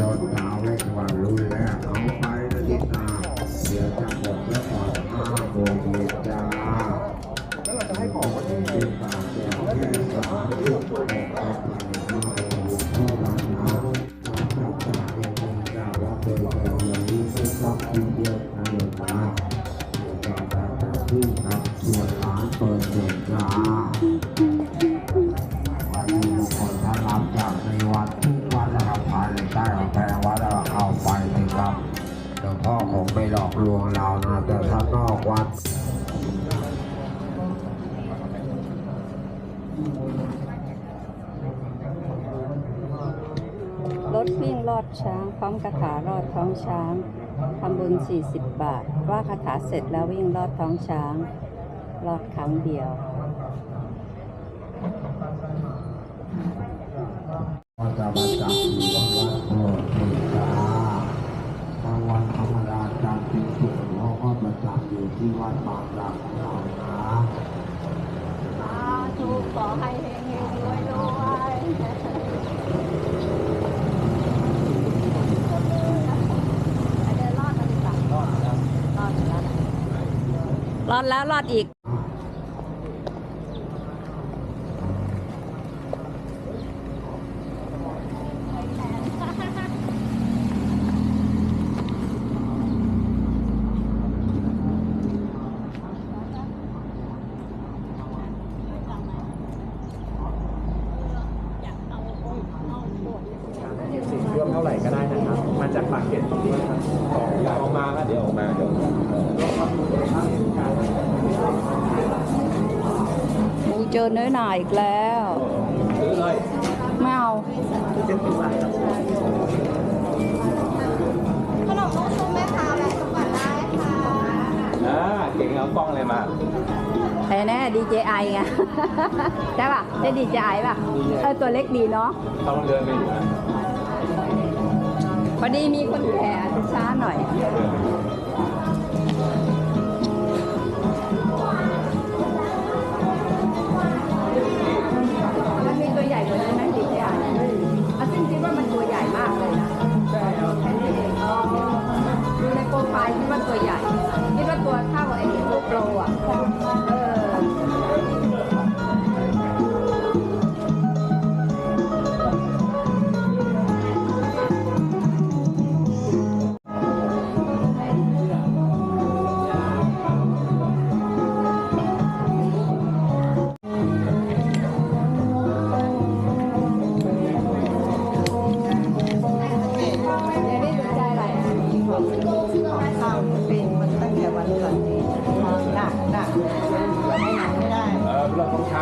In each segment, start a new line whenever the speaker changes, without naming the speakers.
รถดาวให้ควัมรุ่น
แรกเอาไปนะ
จิตาเดี๋ยวจะบอแล้วก่ห้าโมงเย็นจ้าแล้วเราจะให้ของวันที่จิตาแก้วแก้วสามที่บอกกับหลังห้าโมงพ่อรักนะรักจากเด็กๆจากว่าเป็นแบบนี้สักที พ่อคงไม่หลอกลวงเรานะแต่ถ้านอกวัด
รถวิ่งลอดช้างพร้อมคาถารอดท้องช้างทำบุญ 40 บาท ว่าคาถาเสร็จแล้ววิ่งลอดท้องช้างลอดครั้งเดียว
ก็จะมาจับอ ที่วัดบางรักของเรานะ
ถูกขอให้เฮงเฮงรวยรวยเดินรอดมาดีกว่ารอดแล้วรอดแล้วรอดแล้วรอดอีก
สิร วมเท่าไหร่ก็ได้นะครับ มาจากปากเกร็ดตรงนี้ครับสอง
อกอกมาก็เดี๋ยวออกมาเดี๋ยว
มูเจอเนื้อหน่าอีกแล้ว
ซื้อเลย
ไม่เอา
เจ็ดสิบบาท
ขนมลูกชุบแม่ค้าแวะทุกวันได้ค่ะ
อ่าเก่งเอากล้องอะไรมา
ใครแน่ DJI ไงใช่ป่ะได้ DJI ป่ะเออตัวเล็กดีเนาะ
ต้องเดินไปอยู่นะ
พอดีมีคนแก่จะช้าหน่อย มันมีตัวใหญ่กว่านั้นไหม DJI อาซิ่งคิดว่ามันตัวใหญ่มากเลยนะใช่แค่นี้เองดูในโปรไฟล์คิดว่าตัวใหญ่ คิดว่าตัวเท่าไอ้โกโปรอะ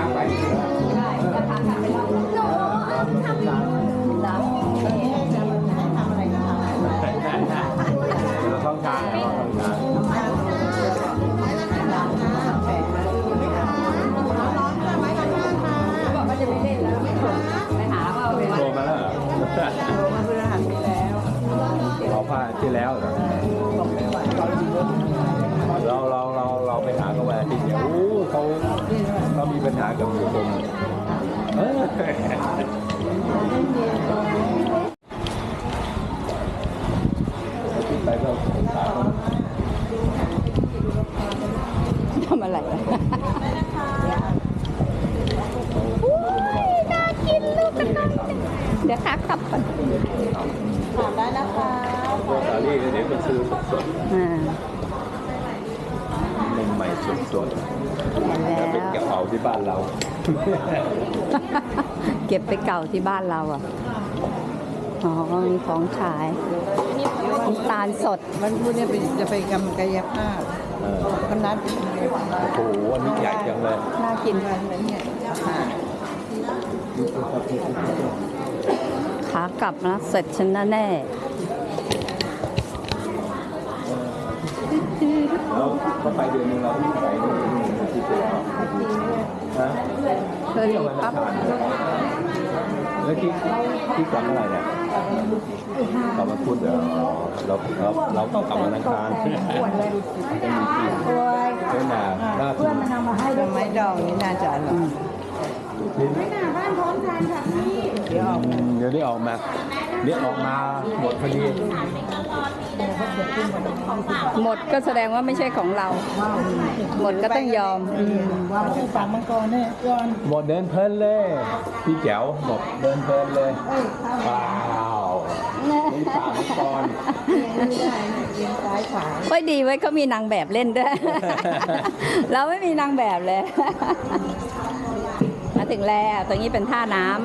า
งไป
ได้จะพากลับไปรอบนึงเหรอ
ให้จะมันให้ทำอะไรก็ทำ
เราต้องช้างเราต้องช้าง
หลังหน้าแปะไม่ทำ
เขาบอกว่าจะไม่เล่นแล้วไม่ทนไปหาว่าเอาไปวัด
โทรมาแล้วเหรอ
โทรมาเพื่อหันไปแล้ว
เราพลาดที่แล้วเหรอ
บอกไม่ไหว
เราเราเราเรา ไปหาเขาวันอาทิตย์เนี่ยโอ้เขาเขามีปัญหากับหมู่คมเออไปก็สงสารเขา
ทำอะไรอะเดี๋ยวค้ากลับก่อน
ถามได้นะคะ
โรตารี่เดี๋ยวมันซื้อสด
อ่า
ๆนมใหม่ สดๆ
เห็น
แล้วเป็น
แล้ว
กระเป๋าที่บ้านเรา
เก็บไปเก่าที่บ้านเราอะอ๋อมีของขายน้ำตาลสด
วันพุธเนี่ยไปจะไปกรรมกายภาพ
เออ
ก็นัดไปทำกายภาพ
โอ้โหอันนี้ใหญ่จังเลย
น่ากิน
วันนั้นเนี่ยค่ะ
ขากลับนะเสร็จฉันแน่ แน่
แล้วก็ไปเดือนหนึงเราที่ไปเดือนหนึงที่ไปแล้วฮะ
เธอหนีปั๊บ
แล้วที่ที่กลับเมื่อไหร่เนี่ยกลับมาพูดเดี๋ยวเราเราเราต้องกลับมาอังคารไม่มีที่ไม่นาหน้าที่
ดอกไม้ดองนี่น่าจะอร่อย เดี๋ยวออก
อืมเดี๋ยวนี้ออกมาเดี๋ยวออกมาหมดพอดี
หมดก็แสดงว่าไม่ใช่ของเรา หมดก็ต้องยอมอืม
ว่าคือปากมังกรเนี่ยย้อน
หมดเดินเพลินเลยพี่แจ๋วบอกเดินเพลินเลยเปล่านี่ปากก่อน
ไม่ได้นะเอียงซ้ายขวา
ค่อยดีไว้เขามีนางแบบเล่นด้วย เราไม่มีนางแบบเลยมา ถึงแล้วตรงนี้เป็นท่าน้ำ